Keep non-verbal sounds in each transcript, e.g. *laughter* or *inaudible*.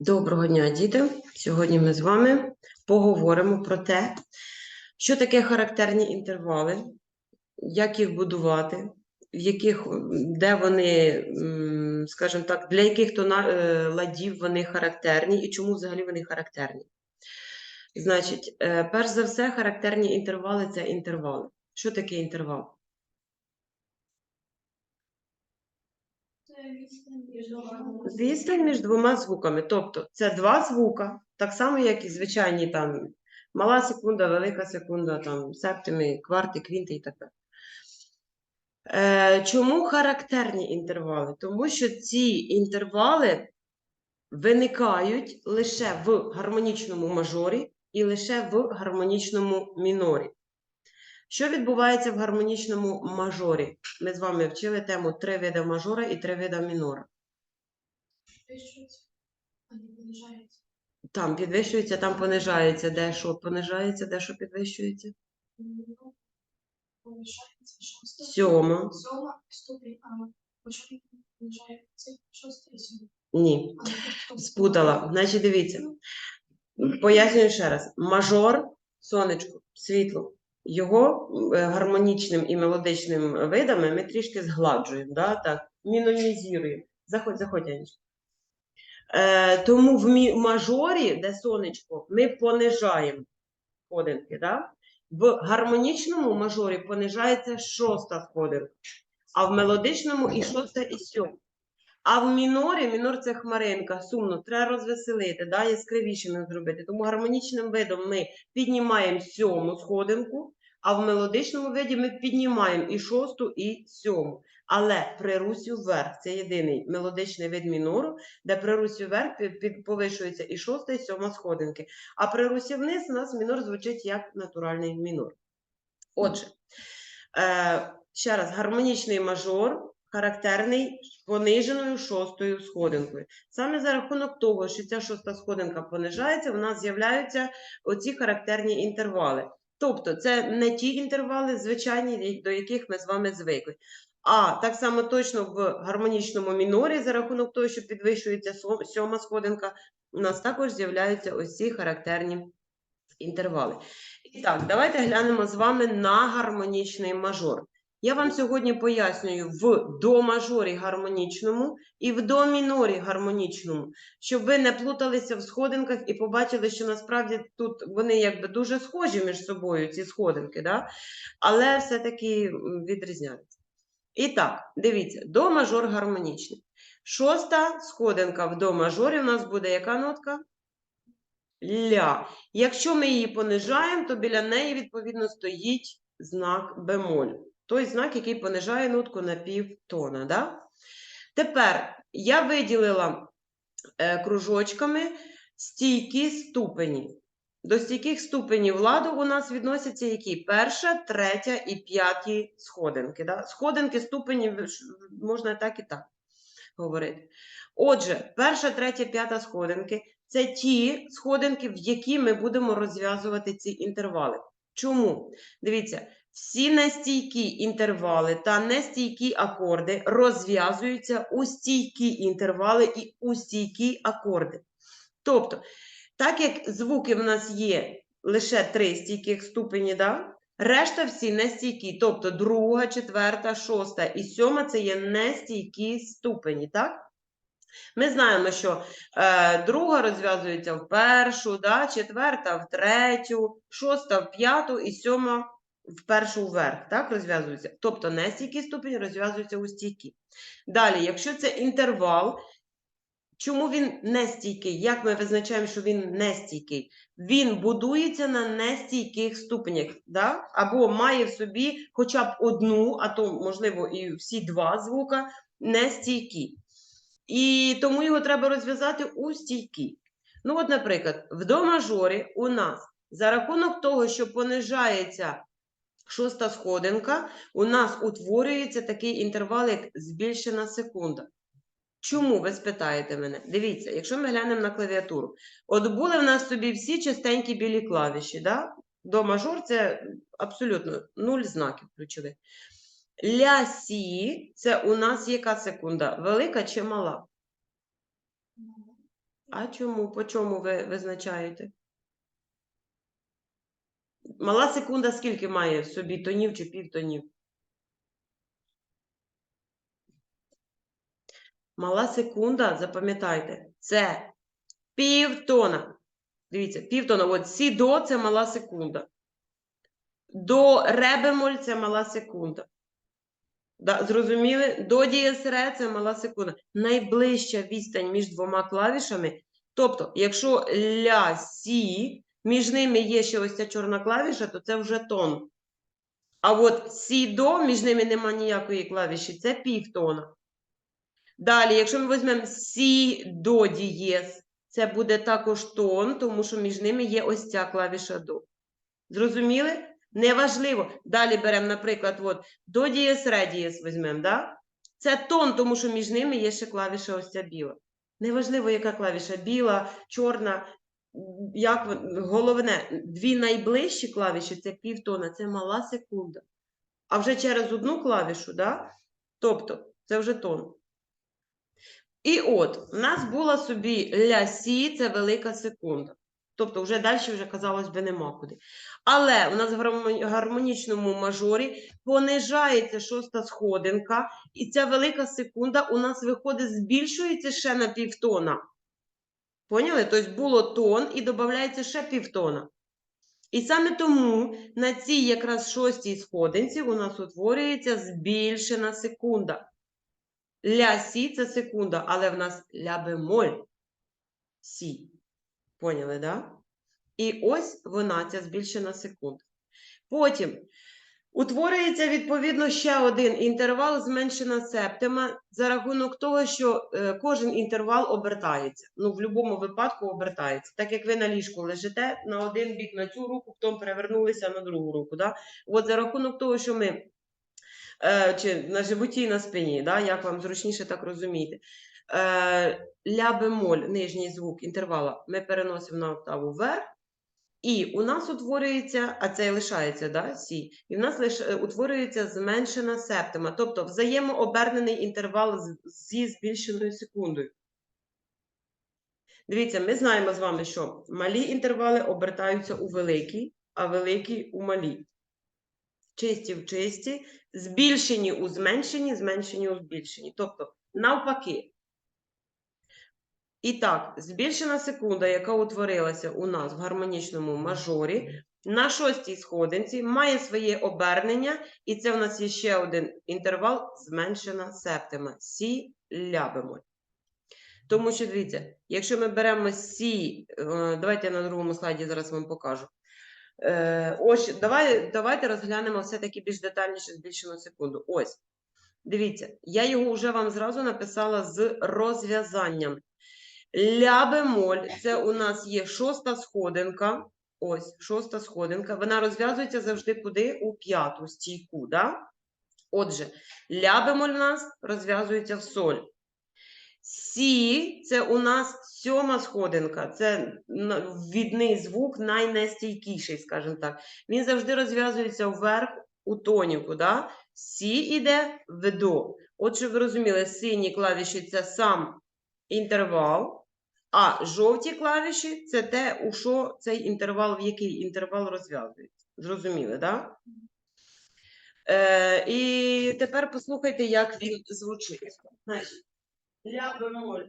Доброго дня, діти! Сьогодні ми з вами поговоримо про те, що таке характерні інтервали, як їх будувати, в яких, де вони, скажімо так, для яких то е, ладів вони характерні і чому взагалі вони характерні. Значить, е, перш за все, характерні інтервали це інтервали. Що таке інтервал? Відстань між двома звуками. Тобто це два звука, так само, як і звичайні там мала секунда, велика секунда, там септими, кварти, квінти і так далі. Е, чому характерні інтервали? Тому що ці інтервали виникають лише в гармонічному мажорі і лише в гармонічному мінорі. Що відбувається в гармонічному мажорі? Ми з вами вчили тему три види мажора і три види мінора. Пишуть, а не понижається. Там підвищується, там понижається, де що понижається, де що підвищується. Ну, шоста. Сьома. Сьома ступінь, а початок понижається шоста і сьома. Ні, А не просто спутала. Значить, дивіться. Пояснюю ще раз. Мажор, сонечко, світло. Його е, гармонічним і мелодичним видами ми трішки згладжуємо, да? так, мінімізуємо. Заходь, заходь, Анечка. Е, тому в мажорі, де сонечко, ми понижаємо сходинки. Да? В гармонічному мажорі понижається шоста сходинка, а в мелодичному і шоста, і сьома. А в мінорі, мінор це хмаринка, сумно, треба розвеселити, да, яскравішими зробити. Тому гармонічним видом ми піднімаємо сьому сходинку, а в мелодичному виді ми піднімаємо і шосту, і сьому. Але при русі вверх це єдиний мелодичний вид мінору, де при русі вверх повишується і шоста, і сьома сходинки. А при русі вниз у нас мінор звучить як натуральний мінор. Отже, е, ще раз, гармонічний мажор характерний пониженою шостою сходинкою. Саме за рахунок того, що ця шоста сходинка понижається, в нас з'являються оці характерні інтервали. Тобто, це не ті інтервали, звичайні, до яких ми з вами звикли. А так само точно в гармонічному мінорі, за рахунок того, що підвищується сьома сходинка, у нас також з'являються ось ці характерні інтервали. І так, давайте глянемо з вами на гармонічний мажор. Я вам сьогодні пояснюю в до мажорі гармонічному і в до мінорі гармонічному, щоб ви не плуталися в сходинках і побачили, що насправді тут вони якби дуже схожі між собою, ці сходинки, да? але все-таки відрізняються. І так, дивіться, до мажор гармонічний. Шоста сходинка в до мажорі у нас буде яка нотка? Ля. Якщо ми її понижаємо, то біля неї, відповідно, стоїть знак бемоль. Той знак, який понижає нотку на півтона. Да? Тепер я виділила е, кружочками стійкі ступені. До стійких ступенів ладу у нас відносяться які? Перша, третя і п'яті сходинки. Да? Сходинки, ступені можна так і так говорити. Отже, перша, третя, п'ята сходинки це ті сходинки, в які ми будемо розв'язувати ці інтервали. Чому? Дивіться, всі нестійкі інтервали та нестійкі акорди розв'язуються у стійкі інтервали і у стійкі акорди. Тобто, так як звуки в нас є лише три стійких ступені, да? решта всі нестійкі. Тобто друга, четверта, шоста і сьома це є нестійкі ступені, так? Ми знаємо, що е, друга розв'язується в першу, да? четверта в третю, шоста в п'яту і сьома в першу вверх, так, розв'язуються. Тобто нестійкі ступені розв'язуються у стійкі. Далі, якщо це інтервал, чому він нестійкий? Як ми визначаємо, що він нестійкий? Він будується на нестійких ступенях, да? або має в собі хоча б одну, а то, можливо, і всі два звука нестійкі. І тому його треба розв'язати у стійкі. Ну, от, наприклад, в до мажорі у нас за рахунок того, що понижається шоста сходинка, у нас утворюється такий інтервал, як збільшена секунда. Чому ви спитаєте мене? Дивіться, якщо ми глянемо на клавіатуру, от були в нас собі всі частенькі білі клавіші, да? до мажор це абсолютно нуль знаків ключових. Ля сі це у нас яка секунда? Велика чи мала? А чому? По чому ви визначаєте? Мала секунда скільки має в собі тонів чи півтонів? Мала секунда, запам'ятайте, це півтона. Дивіться, півтона. От сі до це мала секунда. До ре бемоль це мала секунда. Да, зрозуміли? До дієс це мала секунда. Найближча відстань між двома клавішами. Тобто, якщо ля сі, між ними є ще ось ця чорна клавіша, то це вже тон. А от сі до, між ними нема ніякої клавіші, це півтона. Далі, якщо ми візьмемо сі до дієс, це буде також тон, тому що між ними є ось ця клавіша до. Зрозуміли? Неважливо. Далі беремо, наприклад, от, до дієс, ре дієс візьмемо, да? Це тон, тому що між ними є ще клавіша ось ця біла. Неважливо, яка клавіша біла, чорна. Як, головне, дві найближчі клавіші це півтона, це мала секунда. А вже через одну клавішу, да? тобто це вже тон. І от, у нас була собі ля сі, це велика секунда. Тобто, вже далі, вже, казалось би, нема куди. Але у нас в гармонічному мажорі понижається шоста сходинка, і ця велика секунда у нас виходить, збільшується ще на півтона. Поняли? Тобто було тон і додається ще півтона. І саме тому на цій якраз шостій сходинці у нас утворюється збільшена секунда. Ля сі це секунда, але в нас ля бемоль сі. Поняли, да? І ось вона, ця збільшена секунда. Потім утворюється відповідно ще один інтервал, зменшена септима, за рахунок того, що е, кожен інтервал обертається. Ну, в будь-якому випадку обертається. Так як ви на ліжку лежите на один бік на цю руку, потім перевернулися на другу руку. Да? От за рахунок того, що ми чи на животі і на спині, да? як вам зручніше так розумієте. Е, ля бемоль, нижній звук інтервала, ми переносимо на октаву вверх, і у нас утворюється, а це і лишається, да, сі, і в нас лиш, е, утворюється зменшена септима, тобто взаємообернений інтервал зі збільшеною секундою. Дивіться, ми знаємо з вами, що малі інтервали обертаються у великі, а великі у малі. Чисті в чисті, збільшені у зменшені, зменшені у збільшені. Тобто, навпаки. І так, збільшена секунда, яка утворилася у нас в гармонічному мажорі, на шостій сходинці має своє обернення, і це у нас є ще один інтервал зменшена септима. Сі ля. Тому що дивіться, якщо ми беремо сі, е, давайте я на другому слайді зараз вам покажу. Е, ось, давай, давайте розглянемо все-таки більш детальніше збільшену секунду. Ось. Дивіться, я його вже вам зразу написала з розв'язанням. Ля бемоль це у нас є шоста сходинка. Ось, шоста сходинка. Вона розв'язується завжди куди? У п'яту стійку. Да? Отже, ля бемоль у нас розв'язується в соль. Сі це у нас сьома сходинка. Це відний звук найнестійкіший, скажімо так. Він завжди розв'язується вверх у тоніку. Да? Сі іде в до. От щоб ви розуміли, сині клавіші це сам інтервал, а жовті клавіші це те, у що цей інтервал, в який інтервал розв'язується. Зрозуміли, так? Да? Е, і тепер послухайте, як він звучить. Значить, ля бемоль.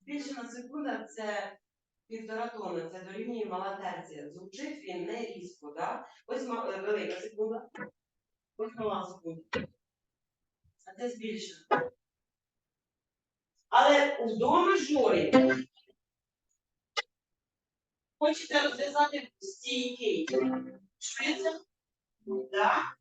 Збільшена секунда це півтора тонни, це дорівнює мала терція. Звучить він не різко, да? Ось ма- е, велика секунда, ось мала секунда. А це збільшено. Але у до мажорі хочете розв'язати стійкий. Швидше? Да?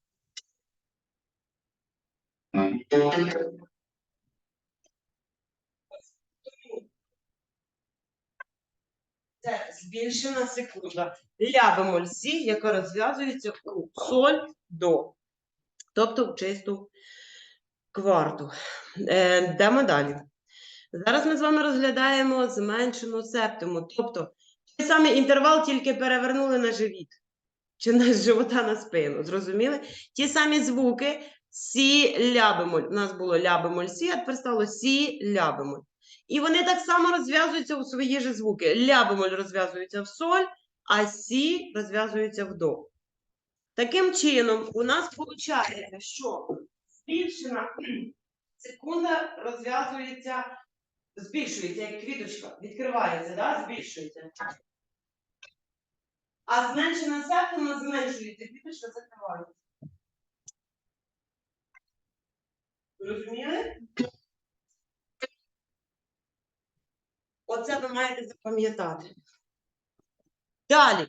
Це збільшена секунда. Ля бемоль сі, яка розв'язується у соль до. Тобто в чисту кварту. Е, йдемо далі. Зараз ми з вами розглядаємо зменшену септиму. Тобто той самий інтервал тільки перевернули на живіт. Чи на живота на спину. Зрозуміли? Ті самі звуки, Сі, ля бемоль. У нас було ля бемоль сі, а тепер стало сі, ля бемоль. І вони так само розв'язуються у свої ж звуки. Ля бемоль розв'язується в соль, а сі розв'язується в до. Таким чином, у нас виходить, що збільшена *clears throat* секунда розв'язується, збільшується, як квіточка, відкривається, да? збільшується. А зменшена септима зменшується, квіточка закривається. Розуміли? Оце ви маєте запам'ятати. Далі.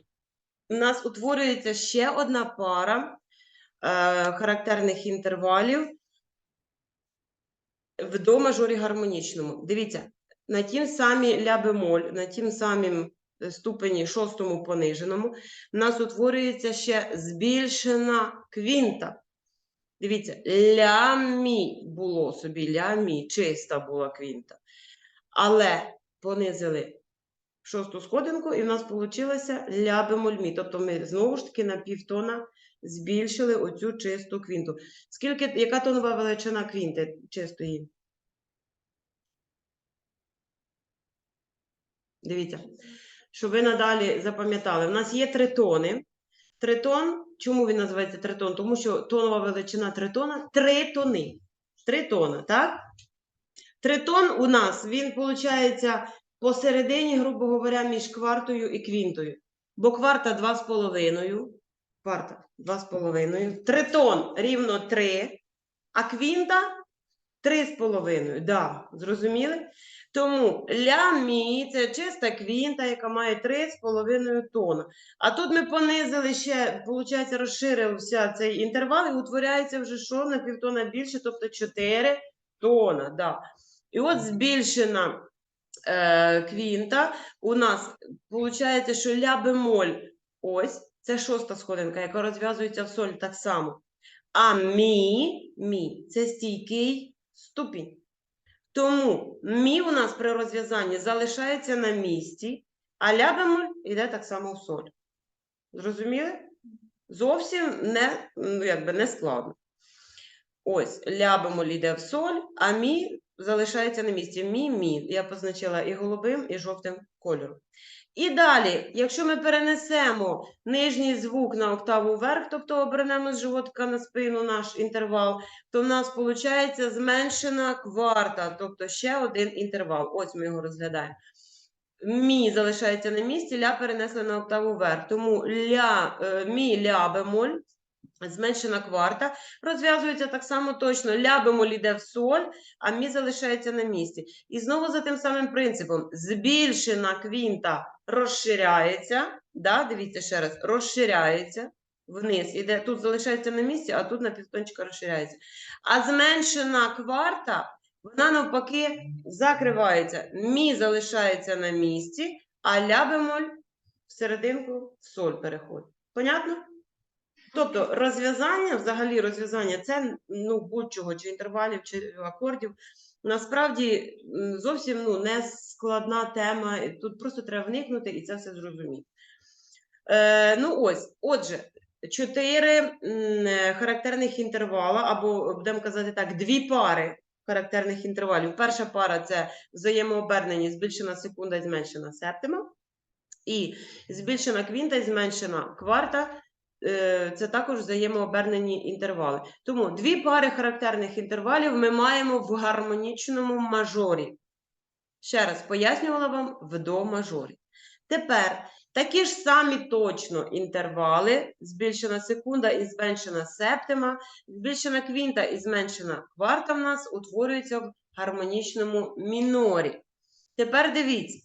У нас утворюється ще одна пара е, характерних інтервалів в до мажорі гармонічному. Дивіться, на тім самі ля бемоль, на тім самім ступені шостому пониженому, у нас утворюється ще збільшена квінта. Дивіться, ля мі було собі, ля мі, чиста була квінта. Але понизили шосту сходинку, і в нас вийшло ля бемоль мі. Тобто ми знову ж таки на півтона збільшили оцю чисту квінту. Скільки, яка тонова величина квінти чистої? Дивіться, щоб ви надалі запам'ятали. У нас є три тони. Тритон, чому він називається тритон? Тому що тонова величина тритона три тони. Три тона, так? Тритон у нас, він, виходить, посередині, грубо говоря, між квартою і квінтою. Бо кварта 2,5. Кварта 2,5. Тритон рівно 3, а квінта 3,5. Да, зрозуміли? Тому ля мі це чиста квінта, яка має 3,5 тона. А тут ми понизили ще, виходить, розширився цей інтервал і утворяється вже що на півтона більше, тобто 4 тона. Да. І от збільшена е, квінта у нас виходить, що ля бемоль ось, це шоста сходинка, яка розв'язується в соль так само. А мі, мі це стійкий ступінь. Тому мі у нас при розв'язанні залишається на місці, а ля йде так само в соль. Зрозуміли? Зовсім не, ну, якби не складно. Ось, ля йде в соль, а мі залишається на місці. Мі, мі. Я позначила і голубим, і жовтим кольором. І далі, якщо ми перенесемо нижній звук на октаву вверх, тобто обернемо з животика на спину наш інтервал, то в нас виходить зменшена кварта, тобто ще один інтервал. Ось ми його розглядаємо. Мі залишається на місці, ля перенесли на октаву вверх. Тому ля, е, мі ля бемоль, зменшена кварта, розв'язується так само точно. Ля бемоль йде в соль, а мі залишається на місці. І знову за тим самим принципом: збільшена квінта розширяється. Да? Дивіться ще раз, розширяється вниз. Іде, тут залишається на місці, а тут на півтончика розширяється. А зменшена кварта, вона навпаки закривається. Мі залишається на місці, а ля бемоль в в соль переходить. Понятно? Тобто розв'язання, взагалі розв'язання, це ну, будь-чого, чи інтервалів, чи акордів, насправді зовсім ну, не складна тема. Тут просто треба вникнути і це все зрозуміти. Е, ну ось, отже, чотири характерних інтервала, або будемо казати так, дві пари характерних інтервалів. Перша пара це взаємообернені, збільшена секунда і зменшена септима. І збільшена квінта і зменшена кварта це також взаємообернені інтервали. Тому дві пари характерних інтервалів ми маємо в гармонічному мажорі. Ще раз пояснювала вам в до мажорі. Тепер такі ж самі точно інтервали, збільшена секунда і зменшена септима, збільшена квінта і зменшена кварта в нас утворюються в гармонічному мінорі. Тепер дивіться.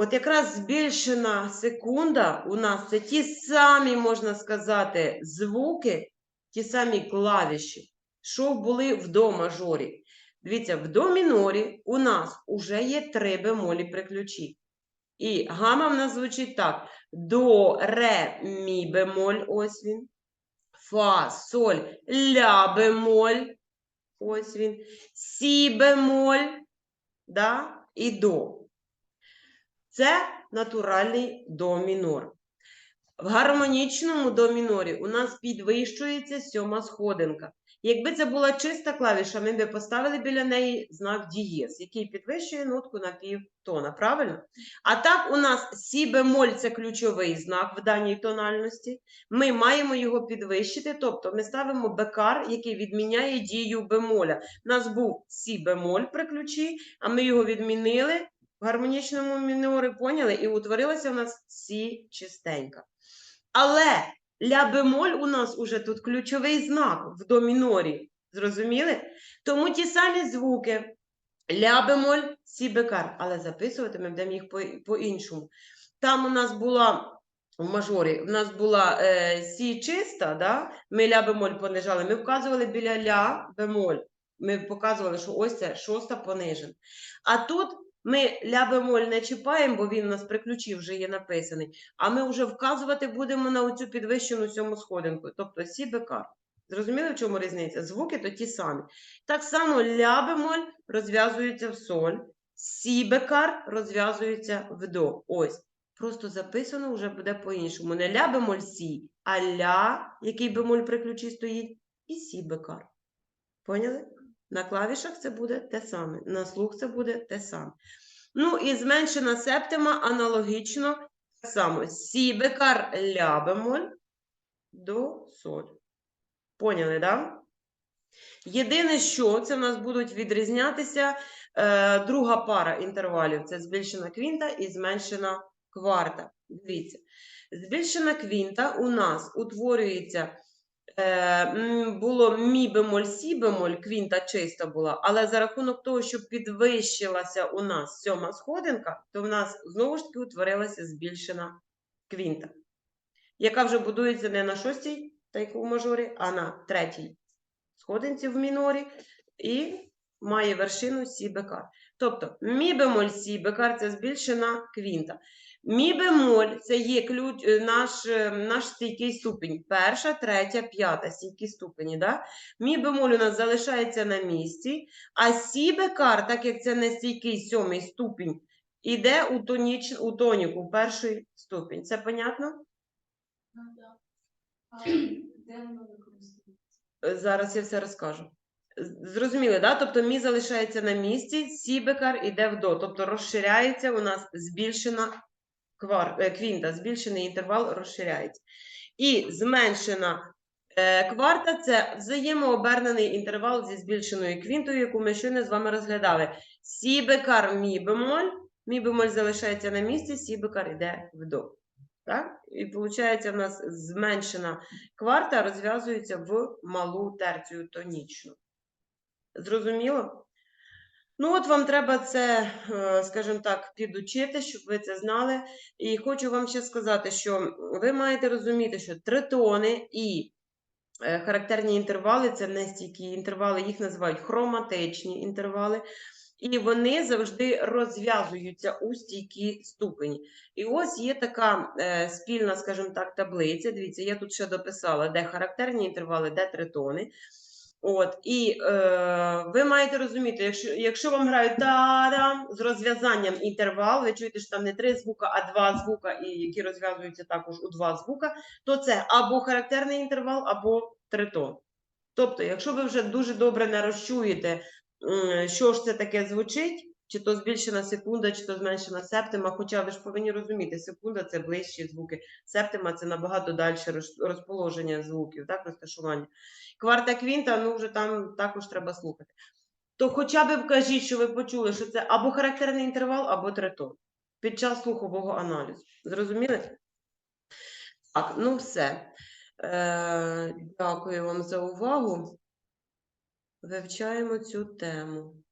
От якраз збільшена секунда у нас це ті самі, можна сказати, звуки, ті самі клавіші, що були в до мажорі. Дивіться, в до мінорі у нас вже є три бемолі при ключі. І гама в нас звучить так: до, ре, мі бемоль, ось він. Фа, соль, ля бемоль, ось він. Сі бемоль, да? і до. Це натуральний до мінор. В гармонічному до мінорі у нас підвищується сьома сходинка. Якби це була чиста клавіша, ми би поставили біля неї знак дієз, який підвищує нотку на півтона, правильно? А так у нас сі бемоль це ключовий знак в даній тональності. Ми маємо його підвищити, тобто ми ставимо бекар, який відміняє дію бемоля. У нас був сі бемоль при ключі, а ми його відмінили в гармонічному мінорі, поняли? І утворилася у нас сі чистенька. Але ля бемоль у нас уже тут ключовий знак в до мінорі. Зрозуміли? Тому ті самі звуки ля бемоль, сі бекар, але записувати ми будемо їх по- по-іншому. Там у нас була в мажорі, у нас була е, сі чиста, да? ми ля бемоль понижали, ми вказували біля ля бемоль. Ми показували, що ось це шоста понижена. А тут ми ля бемоль не чіпаємо, бо він у нас при ключі вже є написаний. А ми вже вказувати будемо на оцю підвищену сьому сходинку, тобто сі бекар. Зрозуміли, в чому різниця? Звуки то ті самі. Так само ля бемоль розв'язується в соль, сі бекар розв'язується в до. Ось. Просто записано вже буде по-іншому. Не ля бемоль сі, а ля, який бемоль при ключі стоїть, і сі бекар. Поняли? На клавішах це буде те саме, на слух це буде те саме. Ну і зменшена септима аналогічно так само. Сі бекар до соль. Поняли, да? Єдине, що це в нас будуть відрізнятися е, друга пара інтервалів. Це збільшена квінта і зменшена кварта. Дивіться, збільшена квінта у нас утворюється. Е, було мі бемоль, сі бемоль, квінта чиста була, але за рахунок того, що підвищилася у нас сьома сходинка, то в нас знову ж таки утворилася збільшена квінта, яка вже будується не на шостій, так як у мажорі, а на третій сходинці в мінорі і має вершину сі бекар. Тобто мі бемоль сі бекар це збільшена квінта. Мі бемоль це є ключ, е, наш, е, наш стійкий ступінь. Перша, третя, п'ята стійкі ступені. Да? Мі бемоль у нас залишається на місці, а сі бекар, так як це не стійкий сьомий ступінь, іде у, тоніч, у тоніку, перший ступінь. Це понятно? Ну. А де воно використовується? Е, Зараз я все розкажу. Зрозуміли, да? Тобто мі залишається на місці, сі бекар іде в до. Тобто розширяється у нас збільшена квар, е, квінта, збільшений інтервал розширяється. І зменшена е, кварта це взаємообернений інтервал зі збільшеною квінтою, яку ми щойно з вами розглядали. Сі бекар мі бемоль, мі бемоль залишається на місці, сі бекар йде в до. Так? І виходить, в нас зменшена кварта розв'язується в малу терцію тонічну. Зрозуміло? Ну, от вам треба це, е, скажімо так, підучити, щоб ви це знали. І хочу вам ще сказати, що ви маєте розуміти, що тритони і е, характерні інтервали це не стійкі інтервали, їх називають хроматичні інтервали. І вони завжди розв'язуються у стійкі ступені. І ось є така е, спільна, скажімо так, таблиця. Дивіться, я тут ще дописала, де характерні інтервали, де тритони. От, і е, ви маєте розуміти, якщо, якщо вам грають та-дам з розв'язанням інтервал, ви чуєте, що там не три звука, а два звука, і які розв'язуються також у два звука, то це або характерний інтервал, або тритон. Тобто, якщо ви вже дуже добре не розчуєте, що ж це таке звучить, чи то збільшена секунда, чи то зменшена септима, хоча ви ж повинні розуміти, секунда це ближчі звуки, септима це набагато далі розположення звуків, так, розташування. Кварта квінта, ну вже там також треба слухати. То хоча б вкажіть, що ви почули, що це або характерний інтервал, або тритон під час слухового аналізу. Зрозуміли? Так, ну все. Е, дякую вам за увагу. Вивчаємо цю тему.